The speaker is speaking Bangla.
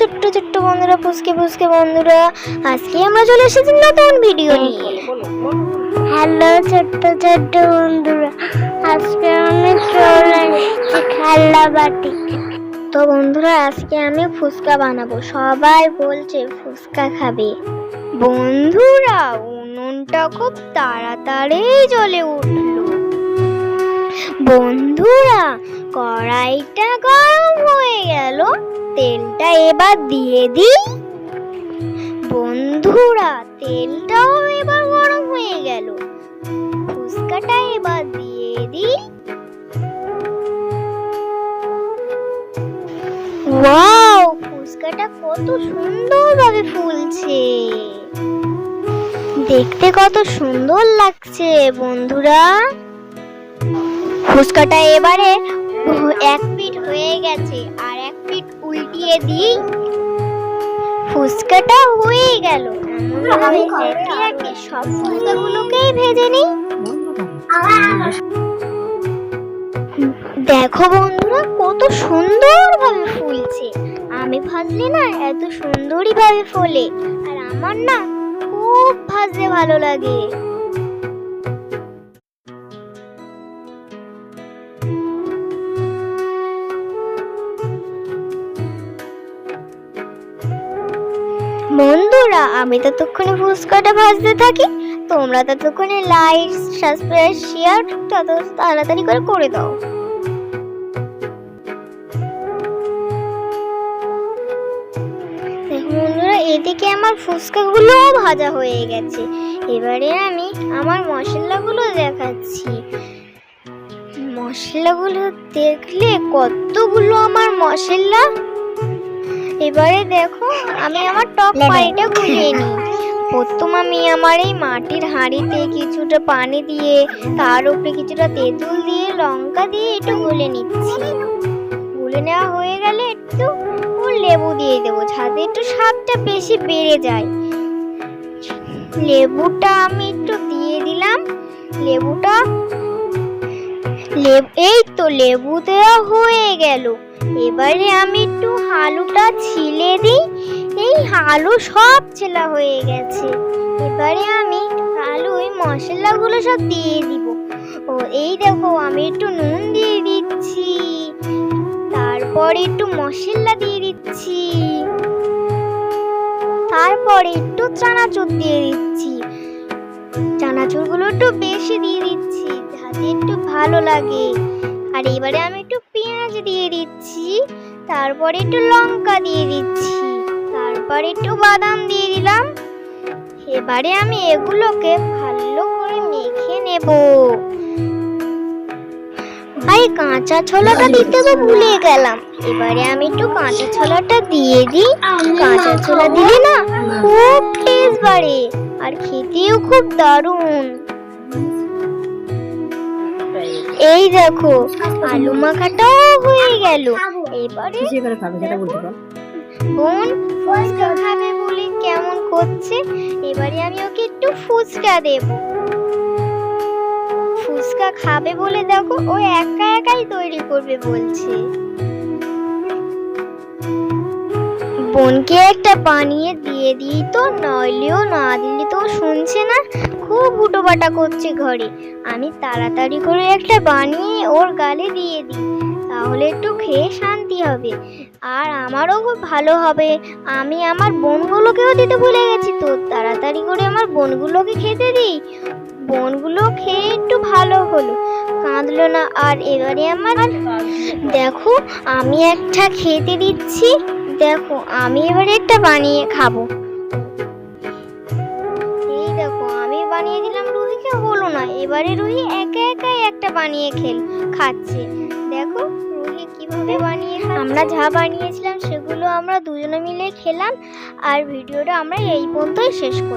ছোট্ট ছোট্ট বন্ধুরা পুচকে পুচকে বন্ধুরা। আজকে আমরা চলে এসেছি নতুন ভিডিও নিয়ে। হ্যালো ছোট্ট ছোট্ট বন্ধুরা আজকে আমি চলে এসেছি খেলনা বাটি। তো বন্ধুরা আজকে আমি ফুচকা বানাবো। সবাই বলছে ফুচকা খাবে। বন্ধুরা উনুনটা খুব তাড়াতাড়ি জ্বলে উঠল বন্ধুরা, কড়াইটা গরম হয়ে গেল। তেলটা এবার দিয়ে দিই। বন্ধুরা, তেলটাও এবার গরম হয়ে গেল। ফুচকাটা এবার দিয়ে দিই। ওয়াও, ফুচকাটা কত সুন্দরভাবে ফুলছে। দেখতে কত সুন্দর লাগছে, বন্ধুরা। ফুচকাটা এবারে এক পিঠ হয়ে গেছে, আর এক পিঠ উল্টিয়ে দিই। ফুচকাটা হয়ে গেল। সব ফুচকাগুলোকেই ভেজে নিই। দেখো বন্ধুরা, কত সুন্দরভাবে ফুলছে। আমি ভাজলে না, এত সুন্দরই ভাবে ফোলে। আর আমার না খুব ভাজতে ভালো লাগে। বন্ধুরা আমি ততক্ষণে ফুচকাটা ভাজতে থাকি। তোমরা ততক্ষণে লাইক, সাবস্ক্রাইব শেয়ার তত তাড়াতাড়ি করে করে দাও। বন্ধুরা, এদিকে আমার ফুচকাগুলো ভাজা হয়ে গেছে। এবারে আমি আমার মশলাগুলো দেখাচ্ছি। মশলাগুলো দেখলে কতগুলো আমার মশলা? এবারে দেখো আমি আমার টক পানিটা গুলিয়ে নিই। প্রথম আমি আমার এই মাটির হাঁড়িতে কিছুটা পানি দিয়ে তার উপরে কিছুটা তেঁতুল দিয়ে লঙ্কা দিয়ে একটু গুলে নিচ্ছি। গুলে নেওয়া হয়ে গেলে একটু লেবু দিয়ে দেবো যাতে একটু স্বাদটা বেশি বেড়ে যায়। লেবুটা আমি একটু দিয়ে দিলাম। লেবুটা লেবু এই তো লেবু দেওয়া হয়ে গেল। এবারে আমি একটু আলুটা ছিলে দিই, এই আলু সব ছেলা হয়ে গেছে। এবারে আমি আলু ওই মশলাগুলো সব দিয়ে দিব। ও, এই দেখো, আমি একটু নুন দিয়ে দিচ্ছি। তারপর একটু মশলা দিয়ে দিচ্ছি। তারপরে একটু চানাচুর দিয়ে দিচ্ছি। চানাচুরগুলো একটু বেশি দিয়ে দিচ্ছি, যাতে একটু ভালো লাগে। আর এবারে আমি একটু পেঁয়াজ দিয়ে দিচ্ছি। তারপরে একটু লঙ্কা দিয়ে দিচ্ছি। তারপরে একটু বাদাম দিয়ে দিলাম। এবারে আমি এগুলোকে ভালো করে মেখে নেব। ভাই, কাঁচা ছোলাটা দিতে তো ভুলে গেলাম। এবারে আমি একটু কাঁচা ছোলাটা দিয়ে দিই। কাঁচা ছোলা দিলে না খুব টেস্ট বাড়ে আর খেতেও খুব দারুণ। এই দেখো, আলু মাখাটাও হয়ে গেল। এবারে করে খাবে সেটা বলতে পার। বোন ফুচকা খাবে বলে কেমন করছে এবারে আমি ওকে একটু ফুচকা দেব। ফুচকা খাবে বলে দেখো ও একা একাই তৈরি করবে বলছে। বোনকে একটা বানিয়ে দিয়ে দিই তো নইলেও না দিলে তো শুনছে না খুব উটোপাটা করছে ঘরে। আমি তাড়াতাড়ি করে একটা বানিয়ে ওর গালে দিয়ে দিই। তাহলে একটু খেয়ে শান্তি হবে। আর আমারও খুব ভালো হবে। আমি আমার বোনগুলোকেও দিতে ভুলে গেছি তো। তাড়াতাড়ি করে আমার বোনগুলোকে খেতে দিই। বোনগুলো খেয়ে একটু ভালো হলো। কাঁদলো না। আর এবারে আমার দেখো, আমি একটা খেতে দিচ্ছি। দেখো, আমি এবারে একটা বানিয়ে খাব। এই দেখো, আমি বানিয়ে দিলাম রুহিকে। হলো না। এবারে রুহি একা একাই একটা বানিয়ে খেল, খাচ্ছে। দেখো রুহি কীভাবে বানিয়ে আমরা যা বানিয়েছিলাম সেগুলো আমরা দুজনে মিলে খেলাম, আর ভিডিওটা আমরা এই পর্যন্তই শেষ করি।